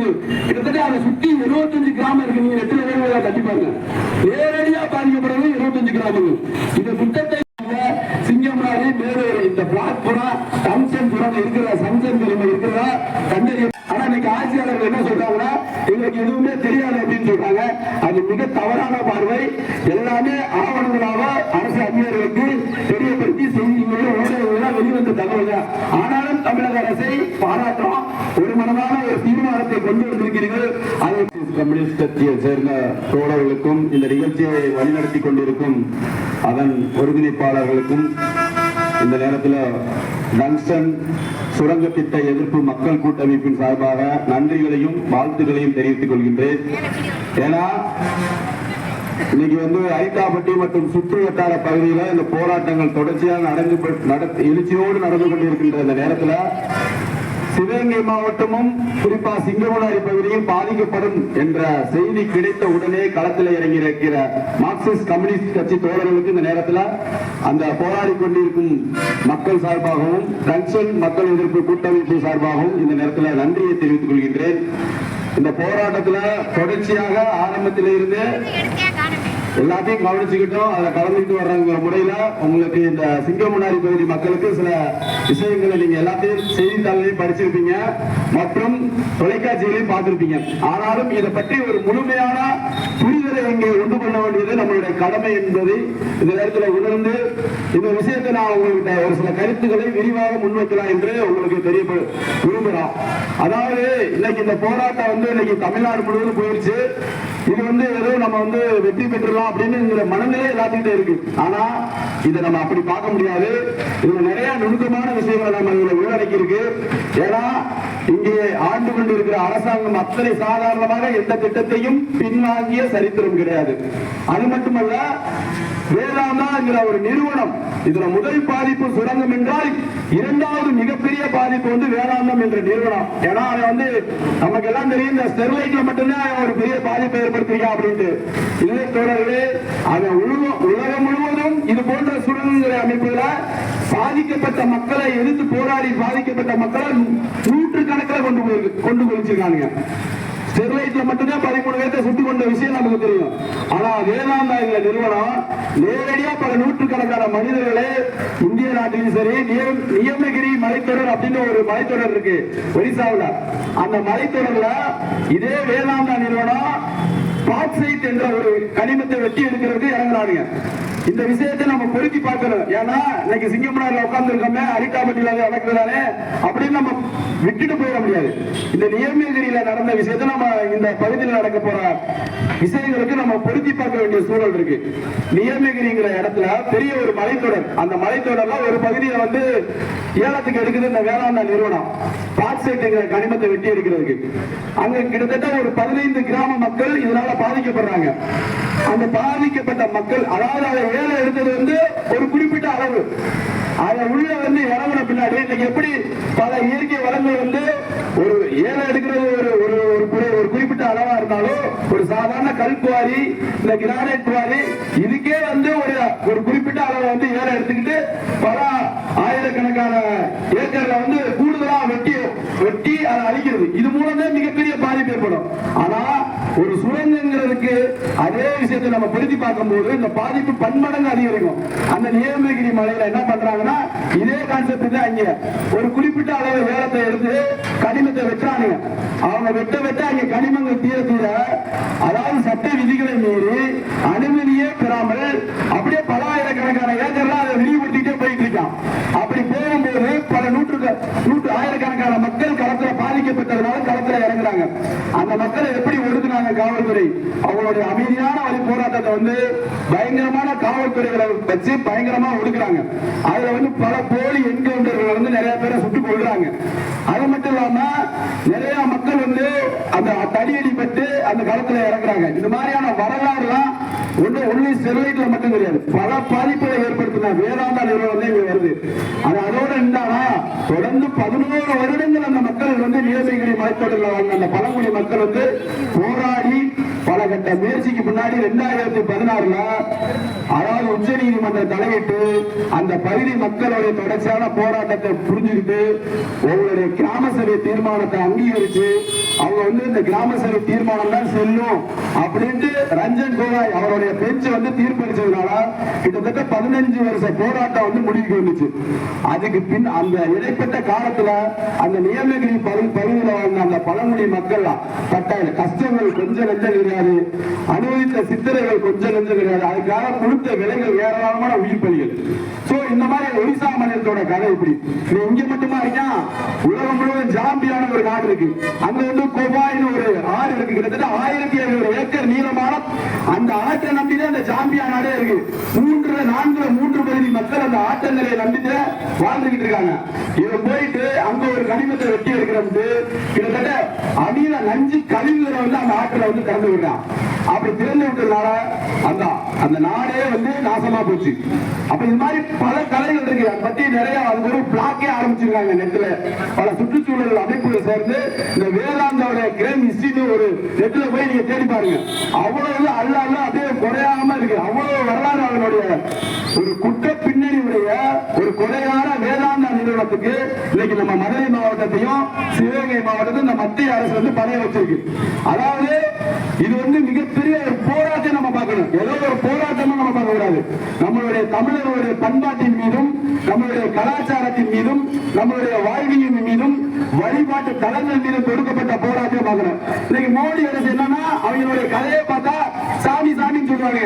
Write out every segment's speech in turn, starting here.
இருந்து கிட்டத்தட்ட அதை சுத்தி இருபத்தஞ்சு கிராமம் இருக்கு நீங்க எத்தனை பேர் கட்டிப்பாங்க நேரடியா பாதிக்கப்படுறது இருபத்தஞ்சு கிராமங்கள். இந்த திட்டத்தை சிங்கம்னாலே மேலூர் இந்த பிளாக் புறா சம்சன் புறம் இருக்கிற சம்சன் புறம் இருக்கிறதா கண்டறிய ஆனா இன்னைக்கு ஆட்சியாளர்கள் என்ன சொல்றாங்கன்னா எங்களுக்கு எதுவுமே தெரியாது அப்படின்னு சொல்றாங்க. அது மிக தவறான பார்வை. எல்லாமே ஆவணங்களாக அரசு அதிகாரிகளுக்கு தெரியப்படுத்தி செய்திகளை ஊடகங்களாக வெளிவந்த தகவல் தான். ஆனாலும் தமிழக அரசை பாராட்டுறோம் ஒரு மனமான ஒரு தீர்மானத்தை கொண்டு வந்திருக்கிறீர்கள் அதை கம்யூனிஸ்ட் கட்சியை சேர்ந்த தோழர்களுக்கும் இந்த நிகழ்ச்சியை வழிநடத்தி கொண்டிருக்கும் அதன் ஒருங்கிணைப்பாளர்களுக்கும் இந்த நேரத்தில் டங்ஸ்டன் சுரங்க திட்ட எதிர்ப்பு மக்கள் கூட்டமைப்பின் சார்பாக நன்றிகளையும் வாழ்த்துக்களையும் தெரிவித்துக் கொள்கின்றேன். ஏன்னா இன்னைக்கு வந்து ஐட்டாப்பட்டி மற்றும் சுற்று வட்டார பகுதியில் இந்த போராட்டங்கள் தொடர்ச்சியாக நடந்து எழுச்சியோடு நடந்து கொண்டிருக்கின்ற இந்த நேரத்தில் சிவகங்கை மாவட்டமும் குறிப்பா சிங்கமுனாரி பகுதியும் பாதிக்கப்படும் என்ற செய்தி கிடைத்த உடனே களத்தில் இறங்கி இருக்கிற மார்க்சிஸ்ட் கம்யூனிஸ்ட் கட்சி தோழர்களுக்கு இந்த நேரத்தில் அந்த போராடி கொண்டிருக்கும் மக்கள் சார்பாகவும் கன்சல் மக்கள் எதிர்ப்பு கூட்டமைப்பு சார்பாகவும் இந்த நேரத்தில் நன்றியை தெரிவித்துக் கொள்கின்றேன். இந்த போராட்டத்தில் தொடர்ச்சியாக ஆரம்பத்திலிருந்து எல்லாத்தையும் கவனிச்சுக்கிட்டோம். அதை கலந்துட்டு வர்றவங்க முறையில உங்களுக்கு இந்த சிங்கமுனாரி பகுதி மக்களுக்கு சில விஷயங்களை நீங்க எல்லாத்தையும் செய்தித்தாள்களையும் படிச்சிருப்பீங்க. மற்றும் தொலைக்காட்சிகளையும் பார்த்திருப்பீங்க. ஆனாலும் இதை பற்றி ஒரு முழுமையான புரிதலை இங்கே உண்டு பண்ண வேண்டியது நம்மளுடைய கடமை என்பதை இந்த நேரத்தில் உணர்ந்து இந்த விஷயத்தை நான் உங்கள்கிட்ட ஒரு சில கருத்துக்களை விரிவாக முன்வைக்கலாம் என்று உங்களுக்கு தெரிய விரும்புகிறோம் அதாவது இன்னைக்கு இந்த போராட்டம் வந்து இன்னைக்கு தமிழ்நாடு முழுவதும் போயிடுச்சு இது வந்து ஏதோ நம்ம வந்து வெற்றி பெற்றுலாம் அப்படின்னு மனநிலை எல்லாத்துக்கிட்டே இருக்கு. ஆனா இதை நம்ம அப்படி பார்க்க முடியாது. இதுல நிறைய நுணுக்கமான விஷயங்களை நம்ம இதுல உள்ளடக்கி இருக்கு ஏன்னா இங்கே ஆண்டு கொண்டு இருக்கிற அரசாங்கம் அத்தனை சாதாரணமாக எந்த திட்டத்தையும் பின்வாங்கிய சரித்திரம் கிடையாது. அது மட்டுமல்ல வேதாந்தா என்கிற ஒரு நிறுவனம் இதுல முதல் பாதிப்பு சுரங்கம் என்றால் இரண்டாவது மிகப்பெரிய பாதிப்பு வந்து வேதாந்தம் என்ற நிறுவனம். ஏன்னா அதை வந்து நமக்கு எல்லாம் தெரியும் இந்த ஸ்டெர்லைட்ல மட்டும்தான் ஒரு பெரிய பாதிப்பை ஏற்படுத்திருக்கான் அப்படின்ட்டு. இல்லை தோழர்களே அவன் உலகம் உலகம் முழுவதும் இது போன்ற சுரங்கங்களை அமைப்புல பாதிக்கப்பட்ட மக்களை எதிர்த்து போராடி பாதிக்கப்பட்ட மக்களை நூற்று கணக்கில் கொண்டு போய் கொண்டு போயிருக்காங்க ஸ்டெர்லைட்ல மட்டும்தான் பதிமூணு பேர்த்த சுட்டு கொண்ட விஷயம் நமக்கு தெரியும். ஆனா வேதாந்தா என்ற நிறுவனம் நேரடியா பல நூற்றுக்கணக்கான மனிதர்களே இந்திய நாட்டிலும் சரி நியமகிரி மலைத்தொடர் அப்படின்னு ஒரு மலைத்தொடர் இருக்கு. ஒரிசாவுல. அந்த மலைத்தொடர்ல இதே வேளாண் நிறுவனம் பாக்சைட் என்ற ஒரு கனிமத்தை வெட்டி எடுக்கிறதுக்கு இறங்குறாங்க இந்த விஷயத்தை நம்ம பொருத்தி பார்க்கணும். ஏன்னா இன்னைக்கு சிங்கம்புனார்ல உட்கார்ந்து இருக்கோமே அரிட்டாபட்டியில நடக்கிறதானே அப்படின்னு நம்ம விட்டுட்டு போயிட முடியாது. இந்த நியமகிரியில நடந்த விஷயத்தை நம்ம இந்த பகுதியில் நடக்க போற விஷயங்களுக்கு நம்ம பொருத்தி பார்க்க வேண்டிய சூழல் இருக்கு. நியமகிரிங்கிற இடத்துல பெரிய ஒரு மலைத்தொடர். அந்த மலைத்தொடர்ல ஒரு பகுதியை வந்து ஏலத்துக்கு எடுக்குது இந்த வேளாண் நிறுவனம். பாக்சைட்டுங்கிற கனிமத்தை வெட்டி எடுக்கிறதுக்கு. அங்க கிட்டத்தட்ட ஒரு பதினைந்து கிராம மக்கள் இதனால பாதிக்கப்படுறாங்க. அந்த பாதிக்கப்பட்ட மக்கள் அதாவது வேலை இருந்தது வந்து ஒரு குறிப்பிட்ட அளவு. அதை உள்ள வந்து இறங்கின பின்னாடி இன்னைக்கு எப்படி பல இயற்கை வளங்கள் வந்து ஒரு ஏழை எடுக்கிறது ஒரு ஒரு ஒரு ஒரு குறிப்பிட்ட அளவா இருந்தாலும் ஒரு சாதாரண கல் குவாரி இந்த கிரானைட் குவாரி இதுக்கே வந்து ஒரு ஒரு குறிப்பிட்ட அளவை வந்து ஏழை எடுத்துக்கிட்டு பல ஆயிரக்கணக்கான ஏக்கர்ல வந்து கூடுதலா வெட்டி வெட்டி அதை அழிக்கிறது. இது மூலமே மிகப்பெரிய பாதிப்பு ஏற்படும். ஆனா ஒரு சுரங்கங்கிறதுக்கு அதே விஷயத்தை நம்ம பொருத்தி பார்க்கும்போது இந்த பாதிப்பு பன்மடங்கு அதிகரிக்கும். அந்த நியமகிரி மலையில என்ன பண்றாங்கன்னா இதே கான்செப்ட் தான் இங்க. ஒரு குறிப்பிட்ட அளவு வேலத்தை எடுத்து கனிமத்தை வெட்டுறானுங்க. அவங்க வெட்ட வெட்ட அங்க கனிமங்கள் தீர தீர அதாவது சட்ட விதிகளை மீறி அனுமதியே பெறாமல் அப்படியே பல ஆயிரக்கணக்கான ஏக்கர்ல அதை விரிவுபடுத்திட்டே போயிட்டு இருக்கான் அப்படி போகும்போது பல நூற்று நூற்று ஆயிரக்கணக்கான மக்கள் களத்துல பாதிக்கப்பட்டதுனால களத்துல இறங்குறாங்க அந்த மக்களை எப்படி ஒடுக்குனாங்க காவல்துறை அவங்களுடைய அமைதியான வழி போராட்டத்தை வந்து பயங்கரமான காவல்துறைகளை வச்சு பயங்கரமா ஒடுக்குறாங்க. அதுல வந்து பல போலி என்கவுண்டர்கள் வந்து நிறைய பேரை சுட்டுக் கொள்றாங்க அது மட்டும் இல்லாம நிறைய மக்கள் வந்து அந்த தடியடி பட்டு அந்த களத்துல இறங்குறாங்க. இந்த மாதிரியான வரலாறுலாம் ஒன்று ஒன்லி ஸ்டெர்லைட்ல மட்டும் கிடையாது. பல பாதிப்புகளை ஏற்படுத்தின வேதாந்தா நிறுவனம் வந்து இங்க வருது. அது அதோட இருந்தானா தொடர்ந்து பதினோரு வருடங்கள் அந்த மக்கள் வந்து நீலகிரி மலைத்தொடரில் வாழ்ந்த அந்த பழங்குடி மக்கள் வந்து போராடி பல முயற்சிக்கு முன்னாடி ரெண்டாயிரத்தி பதினாறுல அதாவது உச்ச நீதிமன்றம் தலையிட்டு அந்த பகுதி மக்களுடைய தொடர்ச்சியான போராட்டத்தை புரிஞ்சுக்கிட்டு உங்களுடைய கிராம சபை தீர்மானத்தை அங்கீகரிச்சு அவங்க வந்து இந்த கிராம சபை தீர்மானம் தான் செல்லும் அப்படின்ட்டு ரஞ்சன் கோகாய் அவருடைய பெஞ்ச் வந்து தீர்ப்பளிச்சதுனால கிட்டத்தட்ட பதினஞ்சு வருஷ போராட்டம் வந்து முடிவுக்கு வந்துச்சு. அதுக்கு பின் அந்த இடைப்பட்ட காலத்துல அந்த நியமகிரி பகுதி பகுதியில் வாழ்ந்த அந்த பழங்குடி மக்கள் பட்ட கஷ்டங்கள் கொஞ்சம் நெஞ்சம் கிடையாது. அனுபவித்த சித்திரைகள் கொஞ்சம் நெஞ்சம் கிடையாது. அதுக்காக கொடுத்த விலைகள் ஏராளமான உயிர் பலிகள். சோ இந்த மாதிரி ஒரிசா மாநிலத்தோட கதை இப்படி. இங்க மட்டுமா இருக்கான் உலகம் முழுவதும் ஜாம்பியான ஒரு நாடு இருக்கு. அங்க வந்து கோபாயின்னு ஒரு ஆறு இருக்கு. கிட்டத்தட்ட ஆயிரத்தி ஐநூறு ஏக்கர் நீளமான அந்த ஆற்றை நம்பிதான் அந்த ஜாம்பியா நாடே இருக்கு. மூன்று நான்கு மூன்று பகுதி மக்கள் அந்த ஆற்றங்கரை நம்பிட்டு வாழ்ந்துகிட்டு இருக்காங்க. இவன் போயிட்டு அங்க ஒரு கனிமத்தை வெட்டி எடுக்கிறது கிட்டத்தட்ட அடியில நஞ்சு கழிவுகளை வந்து அந்த ஆற்றுல வந்து கடந்து விடுறான். அப்படி திறந்து விட்டதுனால அந்த அந்த நாடே வந்து நாசமா போச்சு. அப்ப இது மாதிரி பல கலைகள் இருக்கு. அதை பத்தி நிறைய அது ஒரு பிளாக்கே ஆரம்பிச்சிருக்காங்க நெட்ல பல சுற்றுச்சூழல் அமைப்புகள் சேர்ந்து இந்த வேதாந்தோட கிரேம் ஹிஸ்டரின்னு ஒரு நெட்ல போய் நீங்க தேடி பாருங்க. அவ்வளவு அல்ல அல்ல அப்படியே குறையாம இருக்கு. அவ்வளவு வரலாறு அவனுடைய ஒரு குற்ற பின்னணி உடைய ஒரு கொலையான வேதாந்த நிறுவனத்துக்கு இன்னைக்கு நம்ம மதுரை மாவட்டத்தையும் சிவகங்கை மாவட்டத்தையும் இந்த மத்திய அரசு வந்து பணைய வச்சிருக்கு. அதாவது இது வந்து மிகப்பெரிய ஒரு போராட்டம் நம்ம பார்க்கணும் ஏதோ ஒரு போராட்டமா நம்ம பார்க்க கூடாது நம்மளுடைய தமிழர்களுடைய பண்பாட்டின் மீதும் நம்மளுடைய கலாச்சாரத்தின் மீதும் நம்மளுடைய வாழ்வியின் மீதும் வழிபாட்டு தலங்கள் மீதும் கொடுக்கப்பட்ட போராட்டம் பாக்குறோம் இன்னைக்கு மோடி அரசு என்னன்னா அவங்களுடைய கதையை பார்த்தா சாமி சாமின்னு சொல்றாங்க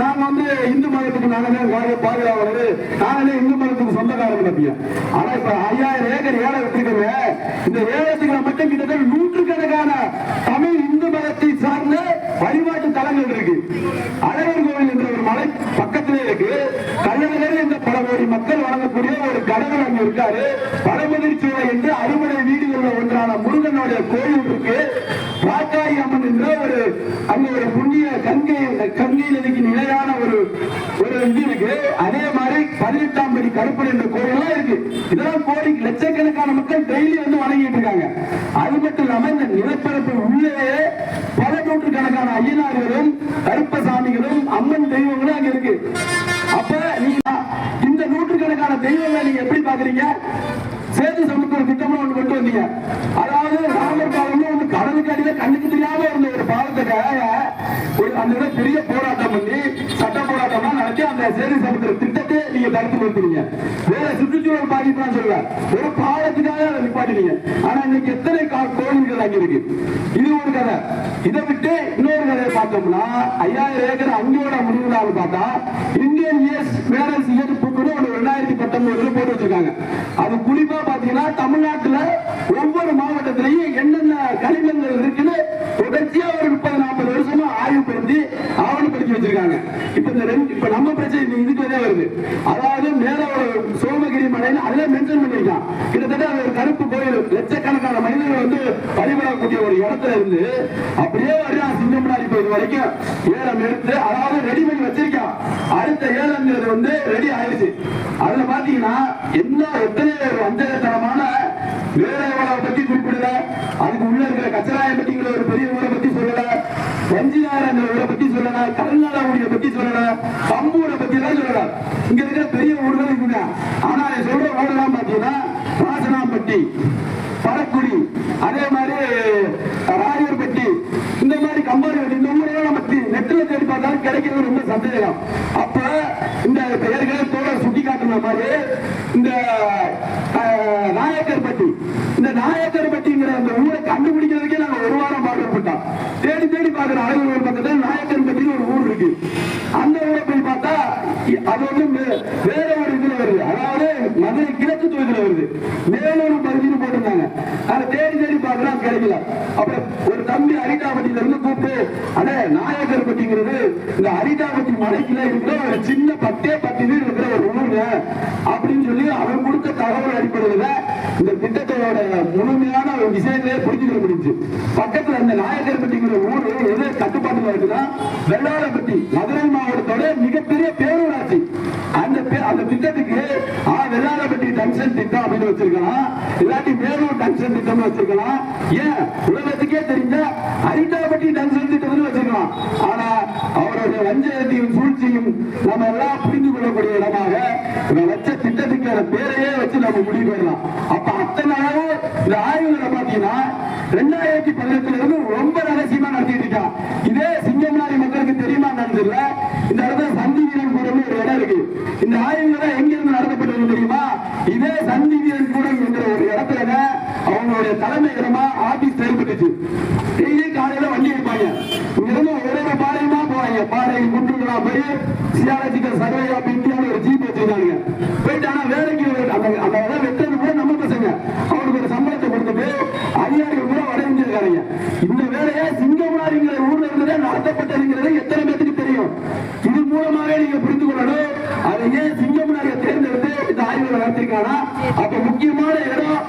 நாங்க வந்து இந்து மதத்துக்கு நாங்களே பாதுகாவலர். நாங்களே இந்து மதத்துக்கு சொந்தக்காரங்க பத்தியா? ஆனா இப்ப ஐயாயிரம் ஏக்கர் ஏழை வச்சிருக்கோங்க இந்த ஏலத்துக்கு மட்டும் கிட்டத்தட்ட நூற்றுக்கணக்கான தமிழ் இந்து மதத்தை சார்ந்த வழிபாட்டு தலங்கள் இருக்கு. அழகர் கோவில் என்ற ஒரு மலை பக்கத்திலே இருக்கு கல்லணகர் என்ற பல கோடி மக்கள் வழங்கக்கூடிய ஒரு கடவுள் அங்க இருக்காரு பழமுதிர்ச்சோலை என்று அறுபடை வீடுகளில் ஒன்றான முருகனுடைய கோயில் இருக்கு ராக்காயி அம்மன் என்ற ஒரு அங்க ஒரு புண்ணிய கங்கை கங்கையில் இருக்கு நிலையான ஒரு ஒரு இது இருக்கு. அதே மாதிரி பதினெட்டாம் படி கருப்பன் என்ற கோயிலாம் இருக்கு. இதெல்லாம் கோடி லட்சக்கணக்கான மக்கள் டெய்லி வந்து வணங்கிட்டு இருக்காங்க. அது மட்டும் இல்லாம இந்த நிலப்பரப்பு உள்ளே பல நூற்றுக்கணக்கான ஐயனார்களும் கருப்பசாமிகளும் அம்மன் தெய்வங்களும் அங்க இருக்கு. அப்ப நூற்றுக்கணக்கான தெய்வங்களை நீங்க எப்படி பாக்குறீங்க? சேது சமுத்திர திட்டம்னு ஒண்ணு கொண்டு வந்தீங்க. அதாவது ராமர் காலம்ல ஒண்ணு கடலுக்கு அடியில கண்ணுக்கு தெரியாம இருந்த ஒரு பாலத்துக்காக ஒரு அந்த பெரிய போராட்டம் பண்ணி சட்ட போராட்டம்லாம் நடத்தி அந்த சேது சமுத்திர திட்டத்தை நீங்க தடுத்து நிறுத்துறீங்க வேற சுற்றுச்சூழல் பாதிப்புலாம் சொல்ல ஒரு பாலத்துக்காக அதை நிப்பாட்டினீங்க ஆனா இன்னைக்கு எத்தனை கா- கோயில்கள் அங்க இருக்கு? இது ஒரு கதை. இதை விட்டு இன்னொரு கதையை பார்த்தோம்னா ஐயாயிரம் ஏக்கர் அங்கோட முடிவுலான்னு பார்த்தா இந்தியன் இயர்ஸ் வேரன்ஸ் இயர் புக்குன்னு ஒரு ரெண்டாயிரத்தி பத்தொன்பதுல போட்டு வச்சிருக்காங்க. அது குறிப்பா பாத்தீங்கன்னா தமிழ்நாட்டுல ஒவ்வொரு மாவட்டத்திலையும் என்னென்ன கனிமங்கள் இருக்குன்னு தொடர்ச்சியா ஒரு முப்பது நாற்பது வருஷமா ஆய்வு பண்ணி ஆவணப்படுத்தி வச்சிருக்காங்க. இப்ப இந்த ரெண்டு இப்ப நம்ம பிரச்சனை இதுக்கு வருது? அதாவது மேல ஒரு சோமகிரி மலைன்னு அதுல மென்ஷன் பண்ணியிருக்கான். கிட்டத்தட்ட அது ஒரு கருப்பு கோயில் லட்சக்கணக்கான மனிதர்கள் வந்து வழிபடக்கூடிய ஒரு இடத்துல இருந்து அப்படியே வரையும் சிங்கம்னாடி போய் வரைக்கும். ஏலம் எடுத்து அதாவது ரெடி பண்ணி வச்சிருக்கான். அடுத்த ஏலங்கிறது வந்து ரெடி ஆயிடுச்சு. அதுல பாத்தீங்கன்னா என்ன எத்தனை ஒரு வஞ்சகத்தனமான பத்தி குறிப்பிடல அதுக்கு உள்ள இருக்கிற கச்சராயப்பட்டிங்கிற ஒரு பெரிய ஊரை பத்தி சொல்லல எம்ஜிஆர் ஊரை பத்தி சொல்லல கல்நாடாவுடைய பத்தி சொல்லலாம் பம்பூரை பத்தி எல்லாம் சொல்லலாம் இங்க இருக்கிற பெரிய ஊர்கள் இருக்குங்க ஆனா அதை சொல்ற ஊரெல்லாம் பாத்தீங்கன்னா ராசனாம்பட்டி பரக்குடி அதே மாதிரி ராயர்பட்டி இந்த மாதிரி கம்பாரி இந்த ஊரெல்லாம் நம்ம தி- நெட்ல தேடி பார்த்தாலும் கிடைக்கிறது ரொம்ப சந்தேகம். அப்ப இந்த பெயர்களை ஏற்கனவே தோழர் சுட்டி காட்டுற மாதிரி இந்த நாயக்கர் நாயக்கர்பட்டி இந்த நாயக்கர்பட்டிங்கிற அந்த ஊரை கண்டுபிடிக்கிறதுக்கே நாங்க ஒரு வாரம் பாடுபட்டோம் தேடி தேடி பார்க்கிற அழகு பக்கத்துல நாயக்கன் நாயக்கர்பட்டின்னு ஒரு ஊர் இருக்கு. அந்த ஊரை போய் பார்த்தா அது வந்து வேற ஒரு இதுல வருது. அதாவது மதுரை கிழக்கு தொகுதியில வருது. மேலூர் பகுதியில் போட்டிருந்தாங்க. அதை தேடி தேடி பார்க்கலாம் கிடைக்கல. அப்புறம் ஒரு தம்பி அரிதாபட்டியில இருந்து கூப்பிட்டு அட நாயக்கர் பட்டிங்கிறது இந்த அரிதாபட்டி மலைக்குள்ள இருக்கிற ஒரு சின்ன பத்தே பத்து வீடு அப்படின்னு சொல்லி அவன் கொடுத்த தகவல் அடிப்படையில் இந்த திட்டத்தோட முழுமையான ஒரு விஷயங்களே புரிஞ்சுக்க முடிஞ்சு. பக்கத்துல அந்த நாயக்கர்பட்டிங்கிற ஊர் எது கட்டுப்பாட்டுல இருக்குன்னா வெள்ளாரப்பட்டி மதுரை மாவட்டத்தோட மிகப்பெரிய பேரூராட்சி. அந்த பே- அந்த திட்டத்துக்கு ஆ வெள்ளாரப்பட்டி டங்ஷன் திட்டம் அப்படின்னு வச்சிருக்கலாம். இல்லாட்டி மேலூர் டங்ஷன் திட்டம் வச்சிருக்கலாம். ஏன்? உலகத்துக்கே தெரிஞ்ச அரிட்டாபட்டி டங்ஷன் திட்டம்னு வச்சிருக்கலாம். ஆனா அவருடைய சூழ்ச்சியும் நம்ம எல்லாம் புரிந்து கொள்ளக்கூடிய இடமாக இவன் வச்ச திட்டத்துக்கான பேரையே வச்சு நம்ம முடிவு பெறலாம் அப்ப அத்தனை அளவு இந்த ஆய்வுகளை பாத்தீங்கன்னா ரெண்டாயிரத்தி பதினெட்டுல இருந்து ரொம்ப ரகசியமா நடத்திட்டு இருக்கான் இதே சிங்கம்னாரி மக்களுக்கு தெரியுமா நடந்ததுல இந்த இடத்துல சந்தி வீரன் கூடம் ஒரு இடம் இருக்கு. இந்த ஆய்வுகள் எங்க இருந்து நடத்தப்பட்டது தெரியுமா? இதே சந்தி வீரன் கூடம் என்ற ஒரு இடத்துல அவங்களுடைய தலைமை இடமா ஆபீஸ் செயல்பட்டுச்சு டெய்லி காலையில வண்டி எடுப்பாங்க இங்க இருந்து ஒரே பாளையமா போவாங்க பாறை குன்றுகளா போய் சியாலஜிக்கல் சர்வே ஆஃப் இந்தியாவில் ஒரு ஜீப் வச்சிருக்காங்க போயிட்டு ஆனா வேலைக்கு அந்த அந்த இடம் வெட்டுறது கூட நம்ம பசங்க அவனுக்கு ஒரு சம்பளத்தை கொடுத்துட்டு அதிகாரிகள் கூட வட இந்தியக்காரங்க இந்த வேலையை சிங்கம்னாரிங்கிற ஊர்ல இருந்ததே நடத்தப்பட்டதுங்கிறது எத்தனை பேத்துக்கு தெரியும் இது மூலமாக நீங்க புரிந்து கொள்ளணும் இருக்கானா? அப்ப முக்கியமான இடம்